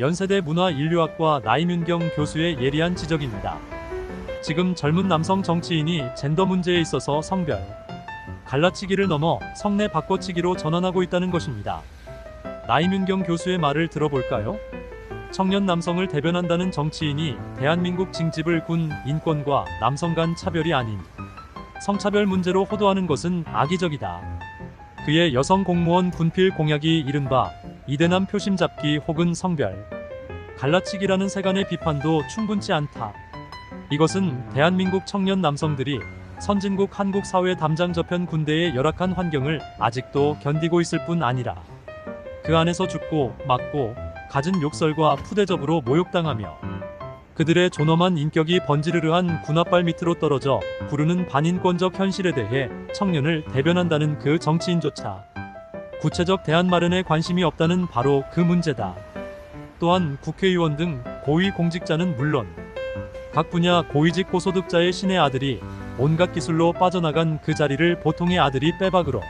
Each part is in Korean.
연세대 문화인류학과 나이윤경 교수의 예리한 지적입니다. 지금 젊은 남성 정치인이 젠더 문제에 있어서 성별, 갈라치기를 넘어 성내 바꿔치기로 전환하고 있다는 것입니다. 나이윤경 교수의 말을 들어볼까요? 청년 남성을 대변한다는 정치인이 대한민국 징집을 군 인권과 남성 간 차별이 아닌 성차별 문제로 호도하는 것은 악의적이다. 그의 여성 공무원 군필 공약이 이른바 이대남 표심 잡기 혹은 성별 갈라치기라는 세간의 비판도 충분치 않다. 이것은 대한민국 청년 남성들이 선진국 한국 사회 담장 저편 군대의 열악한 환경을 아직도 견디고 있을 뿐 아니라 그 안에서 죽고 맞고 갖은 욕설과 푸대접으로 모욕당하며 그들의 존엄한 인격이 번지르르한 군합발 밑으로 떨어져 부르는 반인권적 현실에 대해 청년을 대변한다는 그 정치인조차 구체적 대안 마련에 관심이 없다는 바로 그 문제다. 또한 국회의원 등 고위 공직자는 물론 각 분야 고위직 고소득자의 신의 아들이 온갖 기술로 빠져나간 그 자리를 보통의 아들이 빼박으로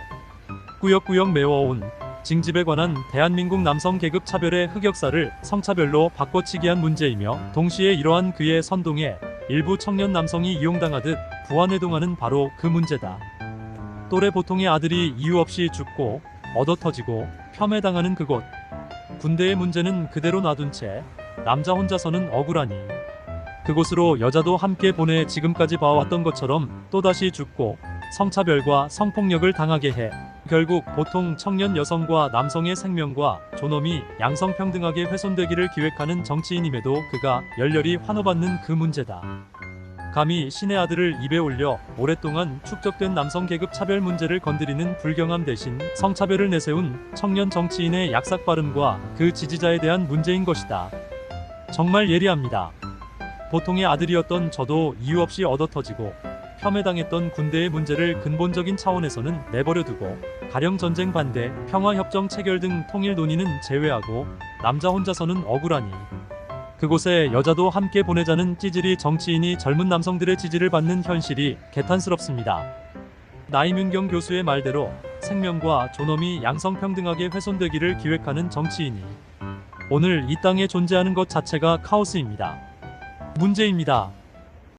꾸역꾸역 메워온 징집에 관한 대한민국 남성 계급 차별의 흑역사를 성차별로 바꿔치기한 문제이며 동시에 이러한 그의 선동에 일부 청년 남성이 이용당하듯 부안해동하는 바로 그 문제다. 또래 보통의 아들이 이유 없이 죽고 얻어터지고 폄훼당하는 그곳. 군대의 문제는 그대로 놔둔 채 남자 혼자서는 억울하니 그곳으로 여자도 함께 보내 지금까지 봐왔던 것처럼 또다시 죽고 성차별과 성폭력을 당하게 해 결국 보통 청년 여성과 남성의 생명과 존엄이 양성평등하게 훼손되기를 기획하는 정치인임에도 그가 열렬히 환호받는 그 문제다. 감히 신의 아들을 입에 올려 오랫동안 축적된 남성 계급 차별 문제를 건드리는 불경함 대신 성차별을 내세운 청년 정치인의 약삭 발음과 그 지지자에 대한 문제인 것이다. 정말 예리합니다. 보통의 아들이었던 저도 이유 없이 얻어터지고 폄훼당했던 군대의 문제를 근본적인 차원에서는 내버려두고 가령 전쟁 반대, 평화 협정 체결 등 통일 논의는 제외하고 남자 혼자서는 억울하니 그곳에 여자도 함께 보내자는 찌질이 정치인이 젊은 남성들의 지지를 받는 현실이 개탄스럽습니다. 나이윤경 교수의 말대로 생명과 존엄이 양성평등하게 훼손되기를 기획하는 정치인이 오늘 이 땅에 존재하는 것 자체가 카오스입니다. 문제입니다.